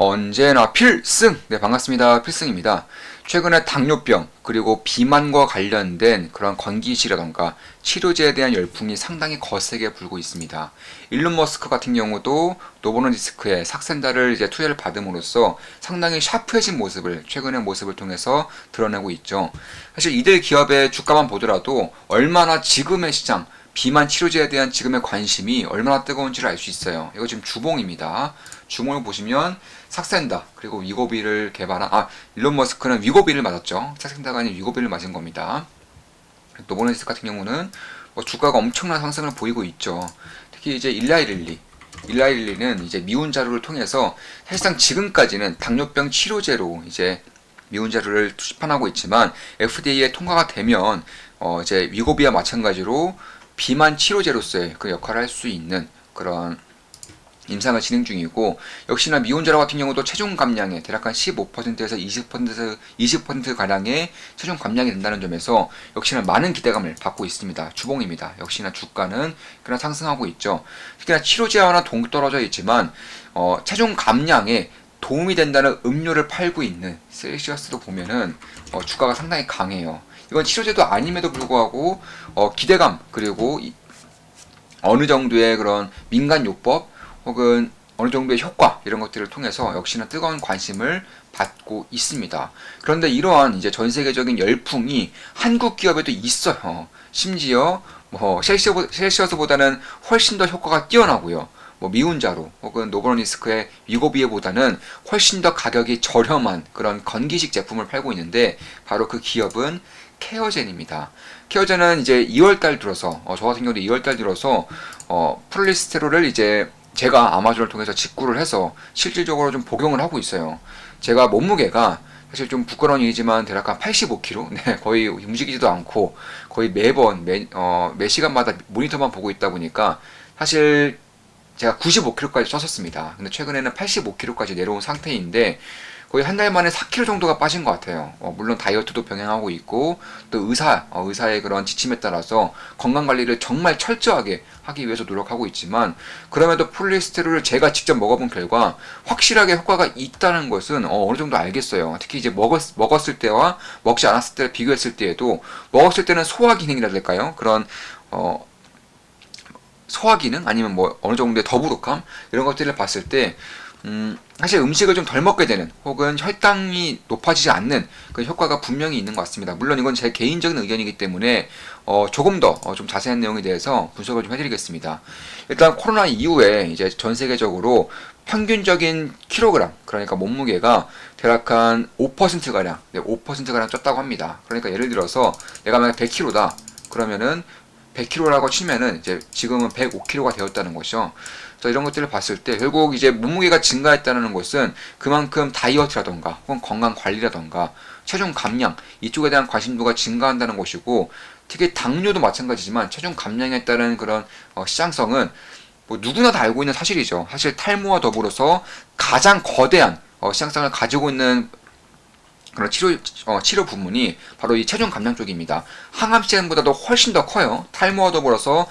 언제나 필승! 네, 반갑습니다. 필승입니다. 최근에 당뇨병, 그리고 비만과 관련된 그런 건기시라던가 치료제에 대한 열풍이 상당히 거세게 불고 있습니다. 일론 머스크 같은 경우도 노보노디스크에 삭센다를 이제 투여를 받음으로써 상당히 샤프해진 모습을 최근의 모습을 통해서 드러내고 있죠. 사실 이들 기업의 주가만 보더라도 얼마나 지금의 시장, 비만 치료제에 대한 지금의 관심이 얼마나 뜨거운지를 알 수 있어요. 이거 지금 주봉입니다. 주봉을 보시면 삭센다 그리고 위고비를 개발한 아 일론 머스크는 위고비를 맞았죠. 삭센다가 아닌 위고비를 맞은 겁니다. 노보네스 같은 경우는 뭐 주가가 엄청난 상승을 보이고 있죠. 특히 이제 일라이릴리 일라이릴리는 이제 미운 자료를 통해서 사실상 지금까지는 당뇨병 치료제로 이제 미운 자료를 수집하고 있지만 FDA에 통과가 되면 어 이제 위고비와 마찬가지로 비만 치료제로서의 그 역할을 할 수 있는 그런 임상을 진행 중이고 역시나 미혼자라 같은 경우도 체중 감량에 대략 한 15%에서 20% 20% 가량의 체중 감량이 된다는 점에서 역시나 많은 기대감을 받고 있습니다. 주봉입니다. 역시나 주가는 그냥 상승하고 있죠. 특히나 치료제와는 동떨어져 있지만 어, 체중 감량에 도움이 된다는 음료를 팔고 있는 셀시어스도 보면은 어, 주가가 상당히 강해요. 이건 치료제도 아님에도 불구하고 어, 기대감 그리고 이, 어느 정도의 그런 민간 요법 혹은 어느 정도의 효과 이런 것들을 통해서 역시나 뜨거운 관심을 받고 있습니다. 그런데 이러한 이제 전 세계적인 열풍이 한국 기업에도 있어요. 심지어 뭐 셀시어스보다는 훨씬 더 효과가 뛰어나고요. 뭐 미운자로 혹은 노브로니스크의 위고비에보다는 훨씬 더 가격이 저렴한 그런 건기식 제품을 팔고 있는데 바로 그 기업은 케어젠입니다. 케어젠은 이제 2월달 들어서 어, 저 같은 경우도 2월달 들어서 어, 프롤리스테롤을 이제 제가 아마존을 통해서 직구를 해서 실질적으로 좀 복용을 하고 있어요. 제가 몸무게가 사실 좀 부끄러운 일이지만 대략 한 85kg? 네, 거의 움직이지도 않고 거의 매번 매, 어, 매 시간마다 모니터만 보고 있다 보니까 사실 제가 95kg까지 쪘었습니다. 근데 최근에는 85kg까지 내려온 상태인데 거의 한 달 만에 4kg 정도가 빠진 것 같아요. 어, 물론 다이어트도 병행하고 있고 또 의사 어, 의사의 그런 지침에 따라서 건강 관리를 정말 철저하게 하기 위해서 노력하고 있지만 그럼에도 폴리스테롤을 제가 직접 먹어본 결과 확실하게 효과가 있다는 것은 어, 느 정도 알겠어요. 특히 이제 먹었, 먹었을 때와 먹지 않았을 때 비교했을 때에도 먹었을 때는 소화 기능이라 될까요? 그런 어, 소화 기능 아니면 뭐 어느 정도의 더부룩함 이런 것들을 봤을 때 음, 사실 음식을 좀 덜 먹게 되는 혹은 혈당이 높아지지 않는 그 효과가 분명히 있는 것 같습니다. 물론 이건 제 개인적인 의견이기 때문에 어, 조금 더좀 어, 자세한 내용에 대해서 분석을 좀 해드리겠습니다. 일단 코로나 이후에 이제 전 세계적으로 평균적인 킬로그램 그러니까 몸무게가 대략 한 5% 가량, 네, 5% 가량 쪘다고 합니다. 그러니까 예를 들어서 내가 만약 100kg다 그러면은 100kg라고 치면은 이제 지금은 105kg가 되었다는 것이죠. 그래서 이런 것들을 봤을 때 결국 이제 몸무게가 증가했다는 것은 그만큼 다이어트라던가 혹은 건강 관리라던가 체중 감량 이쪽에 대한 관심도가 증가한다는 것이고 특히 당뇨도 마찬가지지만 체중 감량에 따른 그런 어, 시장성은 뭐 누구나 다 알고 있는 사실이죠. 사실 탈모와 더불어서 가장 거대한 어, 시장성을 가지고 있는 그런 치료 어, 치료 부문이 바로 이 체중 감량 쪽입니다. 항암 시장보다도 훨씬 더 커요. 탈모와 더불어서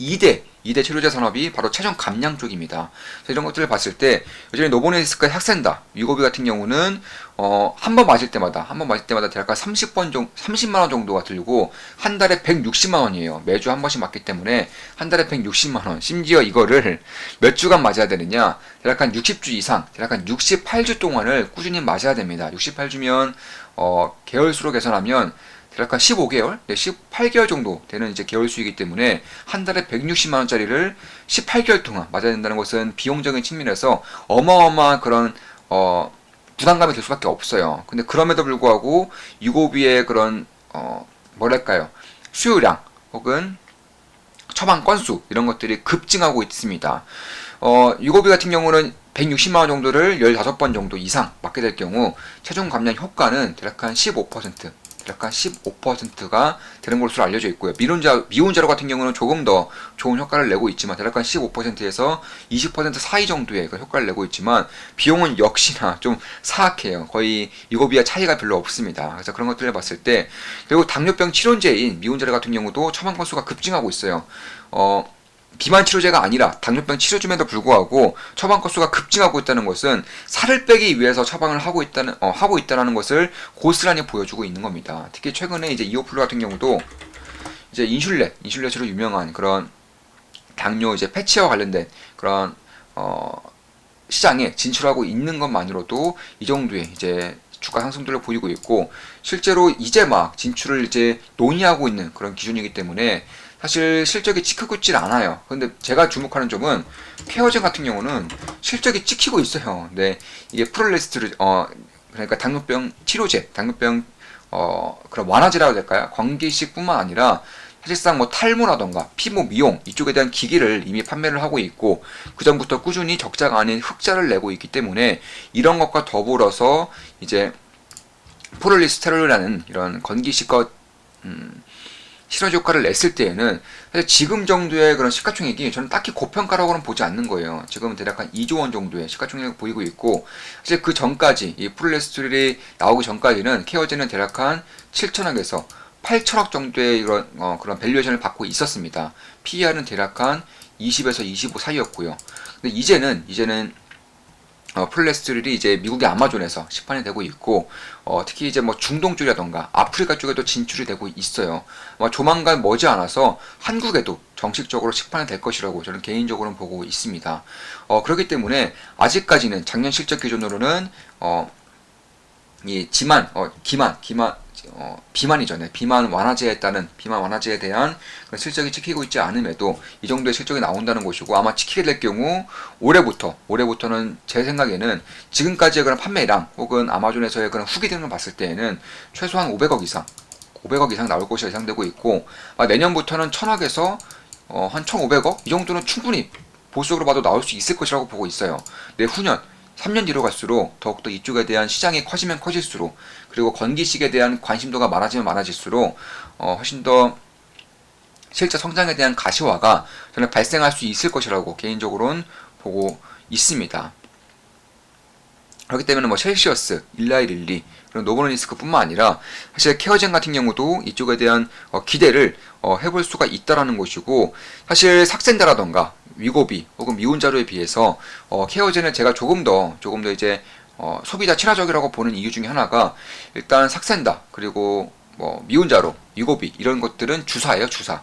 2대 2대 치료제 산업이 바로 체중 감량 쪽입니다. 이런 것들을 봤을 때 여전히 노보네스크가 삭센다 위고비 같은 경우는 어, 한번 맞을 때마다 한번 맞을 때마다 대략 30번 정 30만 원 정도가 들고 한 달에 160만 원이에요. 매주 한 번씩 맞기 때문에 한 달에 160만 원. 심지어 이거를 몇 주간 맞아야 되느냐? 대략 한 60주 이상, 대략 한 68주 동안을 꾸준히 맞아야 됩니다. 68주면 어, 개월 수로 계산하면 대략 한 15개월, 18개월 정도 되는 이제 개월 수이기 때문에 한 달에 160만 원짜리를 18개월 동안 맞아야 된다는 것은 비용적인 측면에서 어마어마한 그런 어 부담감이 될 수밖에 없어요. 근데 그럼에도 불구하고 유고비의 그런 어 뭐랄까요 수요량 혹은 처방 건수 이런 것들이 급증하고 있습니다. 어, 유고비 같은 경우는 160만 원 정도를 15번 정도 이상 맞게 될 경우 체중 감량 효과는 대략 한 15%, 약간 15%가 되는 것으로 알려져 있고요. 미혼자, 미혼자로 같은 경우는 조금 더 좋은 효과를 내고 있지만 대략 한 15%에서 20% 사이 정도의 그 효과를 내고 있지만 비용은 역시나 좀 사악해요. 거의 이거비와 차이가 별로 없습니다. 그래서 그런 것들을 봤을 때 그리고 당뇨병 치료제인 미혼자료 같은 경우도 처방 건수가 급증하고 있어요. 어, 비만 치료제가 아니라 당뇨병 치료중에도 불구하고 처방 건수가 급증하고 있다는 것은 살을 빼기 위해서 처방을 하고 있다는 어, 하고 있다는 것을 고스란히 보여주고 있는 겁니다. 특히 최근에 이제 이오플루 같은 경우도 이제 인슐렛, 인슐렛으로 유명한 그런 당뇨 이제 패치와 관련된 그런 어, 시장에 진출하고 있는 것만으로도 이 정도의 이제 주가 상승들을 보이고 있고 실제로 이제 막 진출을 이제 논의하고 있는 그런 기준이기 때문에 사실 실적이 찍히고 있질 않아요. 근데 제가 주목하는 점은 케어젠 같은 경우는 실적이 찍히고 있어요. 근데 이게 프롤레스트를 어 그러니까 당뇨병 치료제, 당뇨병 어 그런 완화제라고 될까요? 광기식뿐만 아니라 사실상 뭐 탈모라던가 피부 미용 이쪽에 대한 기기를 이미 판매를 하고 있고 그 전부터 꾸준히 적자가 아닌 흑자를 내고 있기 때문에 이런 것과 더불어서 이제 프롤리스테롤이라는 이런 건기식과 음, 실현 효과를 냈을 때에는 사실 지금 정도의 그런 시가총액이 저는 딱히 고평가라고는 보지 않는 거예요. 지금은 대략 한 2조 원 정도의 시가총액을 보이고 있고 사실 그 전까지 이 프롤레스테롤이 나오기 전까지는 케어제는 대략 한 7천억에서 8천억 정도의 이런 어, 그런 밸류에이션을 받고 있었습니다. PER은 대략 한 20에서 25 사이였고요. 근데 이제는 이제는 어, 플레스트릴이 이제 미국의 아마존에서 시판이 되고 있고 어, 특히 이제 뭐 중동 쪽이라던가 아프리카 쪽에도 진출이 되고 있어요. 뭐 조만간 머지않아서 한국에도 정식적으로 시판이 될 것이라고 저는 개인적으로는 보고 있습니다. 어, 그렇기 때문에 아직까지는 작년 실적 기준으로는 어, 이 지만, 어, 기만, 기만, 어, 비만이죠. 네. 비만 완화제에 따른 비만 완화제에 대한 실적이 찍히고 있지 않음에도 이 정도의 실적이 나온다는 것이고 아마 찍히게 될 경우 올해부터 올해부터는 제 생각에는 지금까지의 그런 판매량 혹은 아마존에서의 그런 후기 등을 봤을 때에는 최소한 500억 이상 500억 이상 나올 것이 예상되고 있고 아, 내년부터는 1000억에서 어, 한 1500억 이 정도는 충분히 보수적으로 봐도 나올 수 있을 것이라고 보고 있어요. 내후년 3년 뒤로 갈수록 더욱더 이쪽에 대한 시장이 커지면 커질수록 그리고 건기식에 대한 관심도가 많아지면 많아질수록 어, 훨씬 더 실제 성장에 대한 가시화가 저는 발생할 수 있을 것이라고 개인적으로는 보고 있습니다. 그렇기 때문에 뭐 첼시어스, 일라이릴리, 그리고 노브노니스크뿐만 아니라 사실 케어젠 같은 경우도 이쪽에 대한 어, 기대를 어, 해볼 수가 있다라는 것이고 사실 삭센다라던가 위고비 혹은 미운자료에 비해서 어, 케어젠을 제가 조금 더 조금 더 이제 어, 소비자 친화적이라고 보는 이유 중에 하나가 일단 삭센다 그리고 뭐 미운자로 위고비 이런 것들은 주사예요 주사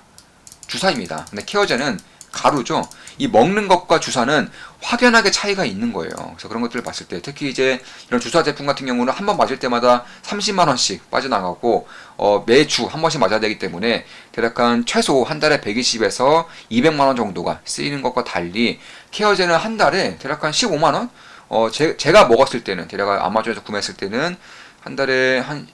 주사입니다. 근데 케어젠은 가루죠. 이 먹는 것과 주사는 확연하게 차이가 있는 거예요. 그래서 그런 것들을 봤을 때 특히 이제 이런 주사 제품 같은 경우는 한 번 맞을 때마다 30만 원씩 빠져나가고 어, 매주 한 번씩 맞아야 되기 때문에 대략 한 최소 한 달에 120에서 200만 원 정도가 쓰이는 것과 달리 케어제는 한 달에 대략 한 15만 원? 어, 제, 제가 먹었을 때는 대략 아마존에서 구매했을 때는 한 달에 한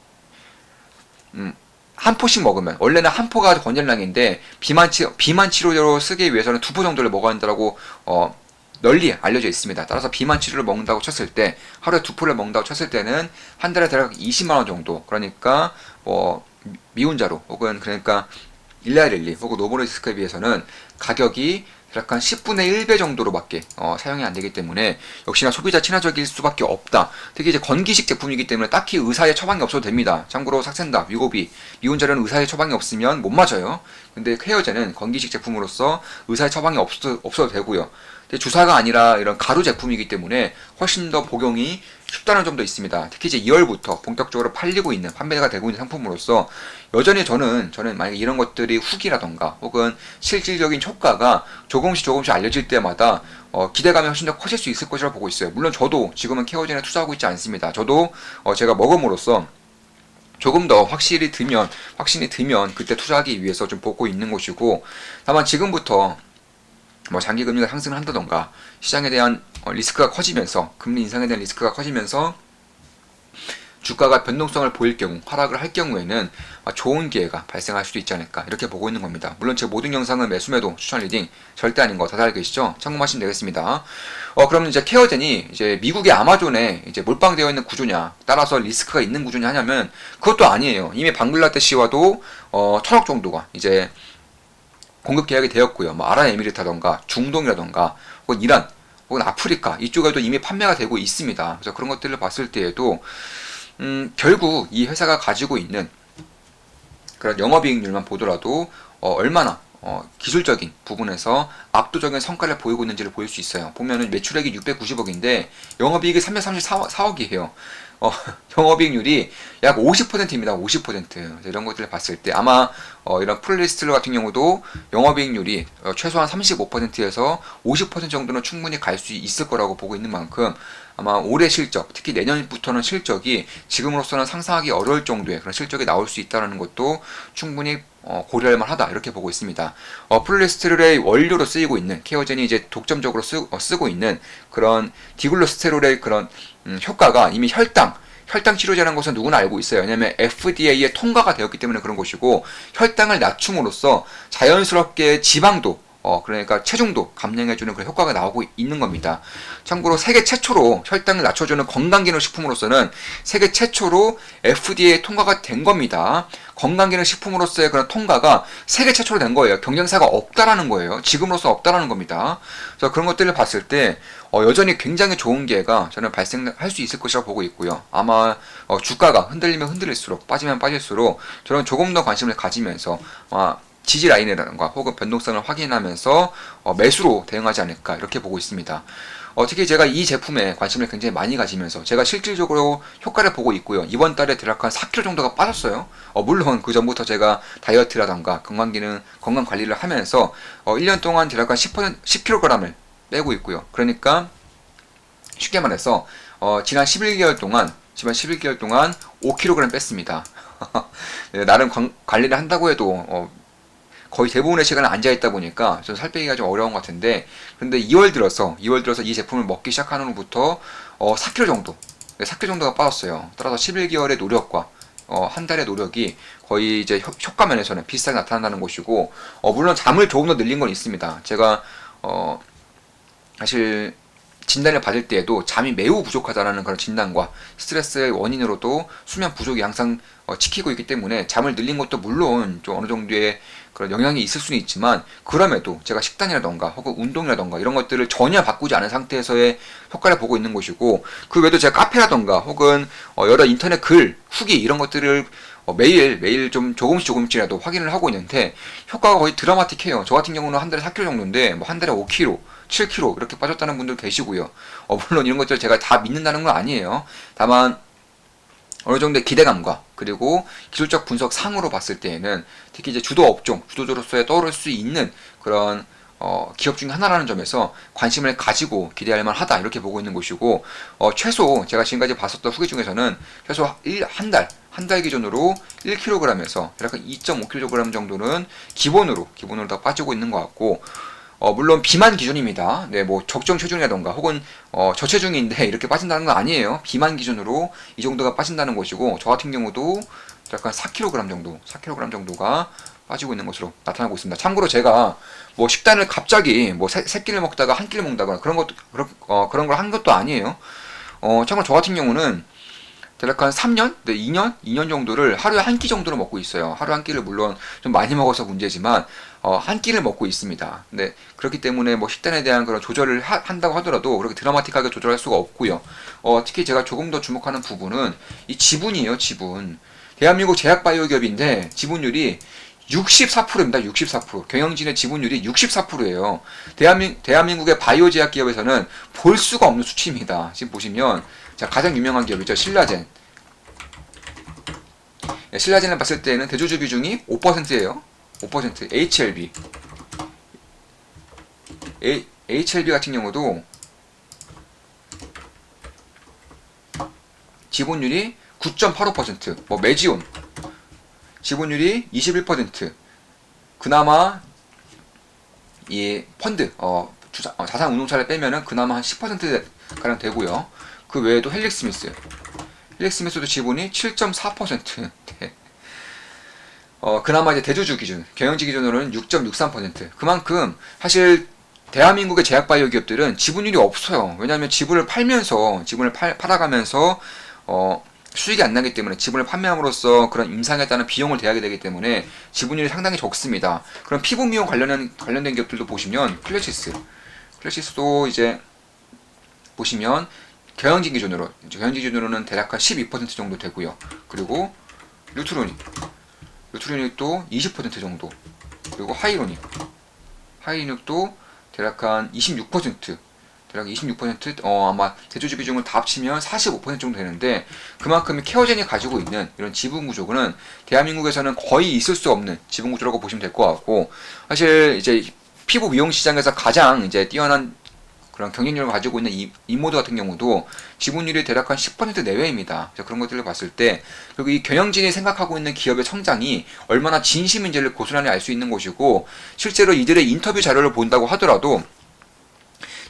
음, 한 포씩 먹으면 원래는 한 포가 권장량인데 비만 치 비만 치료로 쓰기 위해서는 두 포 정도를 먹어야 한다고 어 널리 알려져 있습니다. 따라서 비만 치료를 먹는다고 쳤을 때 하루에 두 포를 먹는다고 쳤을 때는 한 달에 대략 20만 원 정도. 그러니까 뭐 미혼자로 혹은 그러니까 일라일리 혹은 노보레스크에 비해서는 가격이 약간 10분의 1배 정도로밖에 어, 사용이 안 되기 때문에 역시나 소비자 친화적일 수밖에 없다. 특히 이제 건기식 제품이기 때문에 딱히 의사의 처방이 없어도 됩니다. 참고로 삭센다, 위고비, 미운자료는 의사의 처방이 없으면 못 맞아요. 근데 헤어제는 건기식 제품으로서 의사의 처방이 없어, 없어도 되고요. 주사가 아니라 이런 가루 제품이기 때문에 훨씬 더 복용이 쉽다는 점도 있습니다. 특히 이제 2월부터 본격적으로 팔리고 있는 판매가 되고 있는 상품으로서 여전히 저는 저는 만약 이런 것들이 후기라던가 혹은 실질적인 효과가 조금씩 조금씩 알려질 때마다 어, 기대감이 훨씬 더 커질 수 있을 것이라고 보고 있어요. 물론 저도 지금은 케어젠에 투자하고 있지 않습니다. 저도 어, 제가 먹음으로써 조금 더 확실히 들면 확신이 들면 그때 투자하기 위해서 좀 보고 있는 것이고 다만 지금부터 뭐 장기 금리가 상승을 한다던가 시장에 대한 어, 리스크가 커지면서 금리 인상에 대한 리스크가 커지면서 주가가 변동성을 보일 경우 하락을 할 경우에는 좋은 기회가 발생할 수도 있지 않을까 이렇게 보고 있는 겁니다. 물론 제 모든 영상은 매수매도 추천 리딩 절대 아닌 거 다들 알고 계시죠? 참고하시면 되겠습니다. 어 그럼 이제 케어젠이 이제 미국의 아마존에 이제 몰빵되어 있는 구조냐 따라서 리스크가 있는 구조냐 하냐면 그것도 아니에요. 이미 방글라데시와도 어 천억 정도가 이제 공급 계약이 되었고요. 뭐 아랍에미리트라던가 중동이라던가 혹은 이란 혹은 아프리카 이쪽에도 이미 판매가 되고 있습니다. 그래서 그런 것들을 봤을 때에도 음, 결국 이 회사가 가지고 있는 그런 영업이익률만 보더라도 어, 얼마나 어, 기술적인 부분에서 압도적인 성과를 보이고 있는지를 보일 수 있어요. 보면은 매출액이 690억인데 영업이익이 334억이에요. 어, 영업이익률이 약 50%입니다. 50%. 이런 것들을 봤을 때 아마 어, 이런 플레이스트 같은 경우도 영업이익률이 어, 최소한 35%에서 50% 정도는 충분히 갈 수 있을 거라고 보고 있는 만큼 아마 올해 실적, 특히 내년부터는 실적이 지금으로서는 상상하기 어려울 정도의 그런 실적이 나올 수 있다는 것도 충분히 어, 고려할 만하다 이렇게 보고 있습니다. 어, 폴리스테롤의 원료로 쓰이고 있는 케어젠이 이제 독점적으로 쓰, 어, 쓰고 있는 그런 디글로스테롤의 그런 음, 효과가 이미 혈당 혈당 치료제라는 것은 누구나 알고 있어요. 왜냐하면 FDA에 통과가 되었기 때문에 그런 것이고 혈당을 낮춤으로써 자연스럽게 지방도 어, 그러니까 체중도 감량해주는 그런 효과가 나오고 있는 겁니다. 참고로 세계 최초로 혈당을 낮춰주는 건강기능식품으로서는 세계 최초로 FDA에 통과가 된 겁니다. 건강기능식품으로서의 그런 통과가 세계 최초로 된 거예요. 경쟁사가 없다라는 거예요. 지금으로서 없다라는 겁니다. 그래서 그런 것들을 봤을 때 어, 여전히 굉장히 좋은 기회가 저는 발생할 수 있을 것이라고 보고 있고요. 아마 어, 주가가 흔들리면 흔들릴수록 빠지면 빠질수록 저는 조금 더 관심을 가지면서 아, 지지 라인이라든가 혹은 변동성을 확인하면서 어, 매수로 대응하지 않을까 이렇게 보고 있습니다. 어, 특히 제가 이 제품에 관심을 굉장히 많이 가지면서 제가 실질적으로 효과를 보고 있고요. 이번 달에 대략 한 4kg 정도가 빠졌어요. 어, 물론 그 전부터 제가 다이어트라던가 건강기능, 건강 관리를 하면서 어, 1년 동안 대략 한 10%, 10kg을 빼고 있고요. 그러니까 쉽게 말해서 어, 지난 11개월 동안 지난 11개월 동안 5kg 뺐습니다. 네, 나름 관, 관리를 한다고 해도 어, 거의 대부분의 시간을 앉아 있다 보니까 좀 살 빼기가 좀 어려운 것 같은데 근데 2월 들어서 2월 들어서 이 제품을 먹기 시작하는 후부터 어, 4kg 정도 네, 4kg 정도가 빠졌어요. 따라서 11개월의 노력과 어, 한 달의 노력이 거의 이제 효, 효과 면에서는 비슷하게 나타난다는 것이고 어, 물론 잠을 조금 더 늘린 건 있습니다. 제가 어, 사실 진단을 받을 때에도 잠이 매우 부족하다는 그런 진단과 스트레스의 원인으로도 수면 부족이 항상 어, 지키고 있기 때문에 잠을 늘린 것도 물론 좀 어느 정도의 그런 영향이 있을 수는 있지만 그럼에도 제가 식단이라던가 혹은 운동이라던가 이런 것들을 전혀 바꾸지 않은 상태에서의 효과를 보고 있는 것이고 그 외에도 제가 카페라던가 혹은 어, 여러 인터넷 글 후기 이런 것들을 어, 매일 매일 좀 조금씩 조금씩이라도 확인을 하고 있는데 효과가 거의 드라마틱해요. 저 같은 경우는 한 달에 4kg 정도인데 뭐 한 달에 5kg, 7kg 이렇게 빠졌다는 분들 계시고요. 어, 물론 이런 것들 제가 다 믿는다는 건 아니에요. 다만 어느 정도의 기대감과 그리고 기술적 분석 상으로 봤을 때에는 특히 이제 주도 업종, 주도주로서의 떠오를 수 있는 그런 어, 기업 중에 하나라는 점에서 관심을 가지고 기대할 만하다 이렇게 보고 있는 것이고 어, 최소 제가 지금까지 봤었던 후기 중에서는 최소 한 달, 한 달 기준으로 1kg에서 약간 2.5kg 정도는 기본으로 기본으로 다 빠지고 있는 것 같고 어, 물론 비만 기준입니다. 네, 뭐 적정 체중이라던가 혹은 어, 저체중인데 이렇게 빠진다는 건 아니에요. 비만 기준으로 이 정도가 빠진다는 것이고 저 같은 경우도 약간 4kg 정도, 4kg 정도가 빠지고 있는 것으로 나타나고 있습니다. 참고로 제가 뭐 식단을 갑자기 뭐 세, 세 끼를 먹다가 한 끼를 먹다거나 그런 것도 그런 어, 그런 걸 한 것도 아니에요. 어, 참고로 저 같은 경우는 대략 한 3년, 네, 2년, 2년 정도를 하루에 한 끼 정도로 먹고 있어요. 하루 한 끼를 물론 좀 많이 먹어서 문제지만 어, 한 끼를 먹고 있습니다. 네, 그렇기 때문에 뭐 식단에 대한 그런 조절을 하, 한다고 하더라도 그렇게 드라마틱하게 조절할 수가 없고요. 어, 특히 제가 조금 더 주목하는 부분은 이 지분이에요, 지분. 대한민국 제약바이오 기업인데 지분율이 64%입니다. 64%. 경영진의 지분율이 64%예요. 대한민, 대한민국의 바이오 제약 기업에서는 볼 수가 없는 수치입니다. 지금 보시면 자, 가장 유명한 기업이죠. 신라젠. 네, 신라젠을 봤을 때는 대주주 비중이 5%예요. 5% HLB A, HLB 같은 경우도 지분율이 9.85%뭐 메지온 지분율이 21% 그나마 이 펀드 어, 주사, 어, 자산 운용차를 빼면은 그나마 한 10% 가량 되고요. 그 외에도 헬릭스미스 헬릭스미스도 지분이 7.4% 네. 어, 그나마 이제 대주주 기준, 경영지 기준으로는 6.63%. 그만큼 사실 대한민국의 제약바이오 기업들은 지분율이 없어요. 왜냐하면 지분을 팔면서 지분을 팔, 팔아가면서 어, 수익이 안 나기 때문에 지분을 판매함으로써 그런 임상에 따른 비용을 대하게 되기 때문에 지분율이 상당히 적습니다. 그럼 피부 미용 관련한 관련된 기업들도 보시면 클래시스, 클래시스도 이제 보시면 경영진 기준으로 경영진 기준으로는 대략 한 12% 정도 되고요. 그리고 뉴트로닉 뉴트리닉도 20% 정도 그리고 하이로닉. 하이로닉도 대략 한 26%. 대략 26% 어, 아마 대주주 비중을 다 합치면 45% 정도 되는데 그만큼 케어젠이 가지고 있는 이런 지분 구조는 대한민국에서는 거의 있을 수 없는 지분 구조라고 보시면 될 것 같고 사실 이제 피부 미용 시장에서 가장 이제 뛰어난 그런 경쟁력을 가지고 있는 이, 이 모드 같은 경우도 지분율이 대략 한 10% 내외입니다. 그래서 그런 것들을 봤을 때 그리고 이 경영진이 생각하고 있는 기업의 성장이 얼마나 진심인지를 고스란히 알 수 있는 곳이고 실제로 이들의 인터뷰 자료를 본다고 하더라도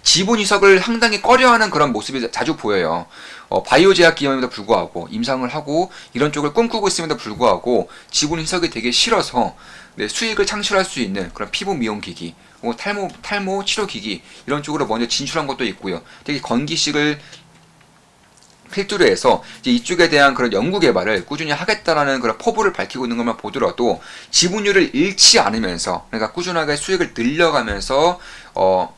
지분 이석을 상당히 꺼려하는 그런 모습이 자주 보여요. 어, 바이오 제약 기업임에도 불구하고 임상을 하고 이런 쪽을 꿈꾸고 있음에도 불구하고 지분 이석이 되게 싫어서 네, 수익을 창출할 수 있는 그런 피부 미용 기기, 뭐 탈모 탈모 치료 기기 이런 쪽으로 먼저 진출한 것도 있고요. 되게 건기식을 필두로 해서 이쪽에 대한 그런 연구 개발을 꾸준히 하겠다라는 그런 포부를 밝히고 있는 것만 보더라도 지분율을 잃지 않으면서 그러니까 꾸준하게 수익을 늘려가면서 어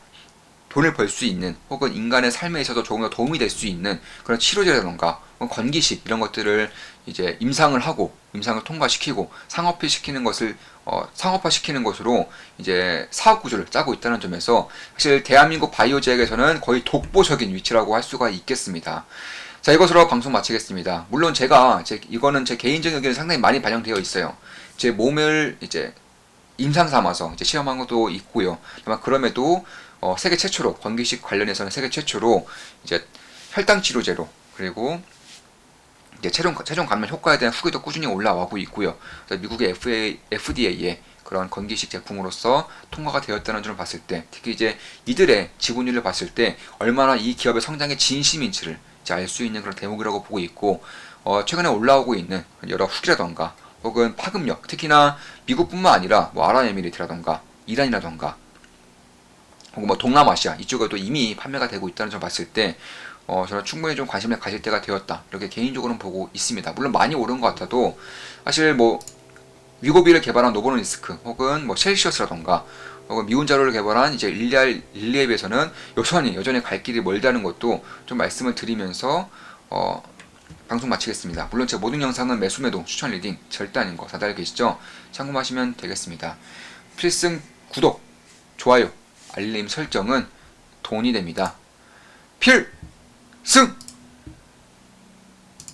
돈을 벌 수 있는 혹은 인간의 삶에 있어서 조금 더 도움이 될 수 있는 그런 치료제라던가 건기식 이런 것들을 이제 임상을 하고 임상을 통과시키고 상업화 시키는 것을 어, 상업화 시키는 것으로 이제 사업 구조를 짜고 있다는 점에서 사실 대한민국 바이오 제약에서는 거의 독보적인 위치라고 할 수가 있겠습니다. 자 이것으로 방송 마치겠습니다. 물론 제가 제 이거는 제 개인적인 의견이 상당히 많이 반영되어 있어요. 제 몸을 이제 임상 삼아서 이제 시험한 것도 있고요. 다만 그럼에도 어, 세계 최초로 건기식 관련해서는 세계 최초로 이제 혈당 치료제로 그리고 이제 최종 최종 감면 효과에 대한 후기도 꾸준히 올라와고 있고요. 미국의 FA, FDA의 그런 건기식 제품으로서 통과가 되었다는 점을 봤을 때 특히 이제 이들의 지분율을 봤을 때 얼마나 이 기업의 성장에 진심인지를 알 수 있는 그런 대목이라고 보고 있고 어, 최근에 올라오고 있는 여러 후기라던가 혹은 파급력 특히나 미국뿐만 아니라 뭐 아랍에미리트라던가 이란이라던가 혹은 뭐 동남아시아 이쪽에도 이미 판매가 되고 있다는 점 봤을 때 어, 저는 충분히 좀 관심을 가질 때가 되었다 이렇게 개인적으로는 보고 있습니다. 물론 많이 오른 것 같아도 사실 뭐 위고비를 개발한 노보노니스크 혹은 뭐 셀시어스라던가 혹은 미운자로를 개발한 이제 일리알 일리에 비해서는 여전히 여전히 갈 길이 멀다는 것도 좀 말씀을 드리면서 어, 방송 마치겠습니다. 물론 제 모든 영상은 매수매도 추천 리딩 절대 아닌 거 다들 계시죠? 참고하시면 되겠습니다. 필승 구독, 좋아요, 알림 설정은 돈이 됩니다. 필 승!